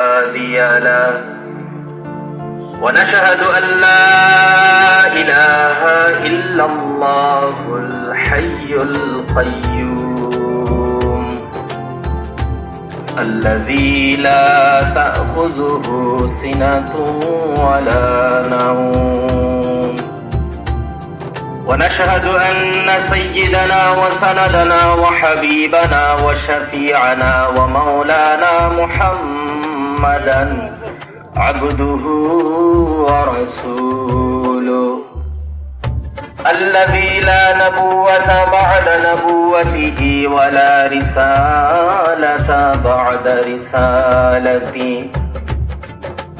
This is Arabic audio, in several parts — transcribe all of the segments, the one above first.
هادي ونشهد أن لا إله إلا الله الحي القيوم. الذي لا تأخذه سنة ولا نوم. ونشهد أن سيدنا وسندنا وحبيبنا وشفيعنا ومولانا محمدا عبده ورسوله. الذي لا نبوة بعد نبوته ولا رسالة بعد رسالته.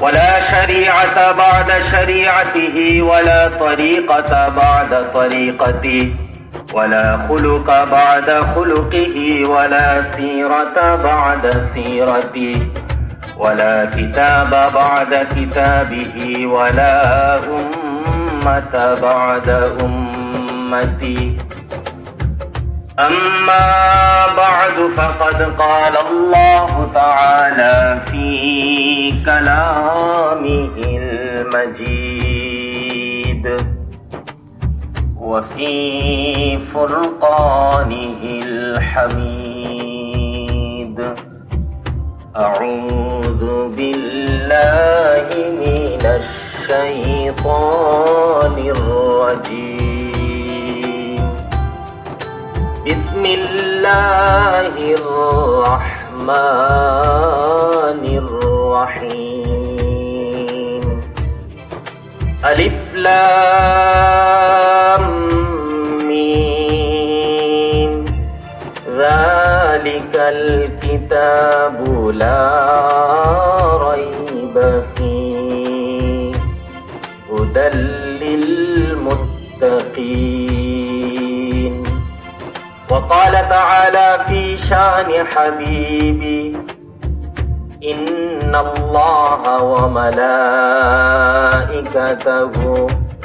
ولا شريعة بعد شريعته ولا طريقة بعد طريقته. ولا خلق بعد خلقه ولا سيرة بعد سيرته. ولا كتاب بعد كتابه ولا أمة بعد أمته أما بعد فقد قال الله تعالى في كلامه المجيد وفي فرقانه الحميد. أعوذ بالله من الشيطان الرجيم. بسم الله الرحمن الرحيم. ألف لام ميم. ذلك الكتاب لا هدى للمتقين. وقال تعالى في شأن حبيبي إن الله وملائكته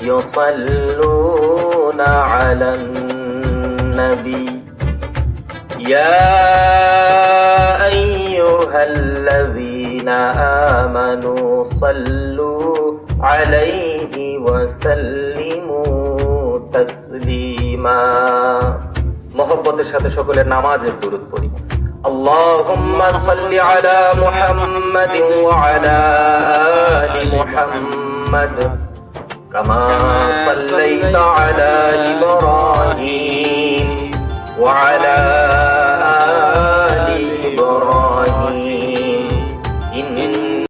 يصلون على النبي. يا الذين آمنوا صلوا عليه وسلموا تسليما মহব্বতের সাথে সকলের নামাজের দূরত পড়ি اللهم صل على محمد وعلى آل محمد كما صليت على إبراهيم وعلى آل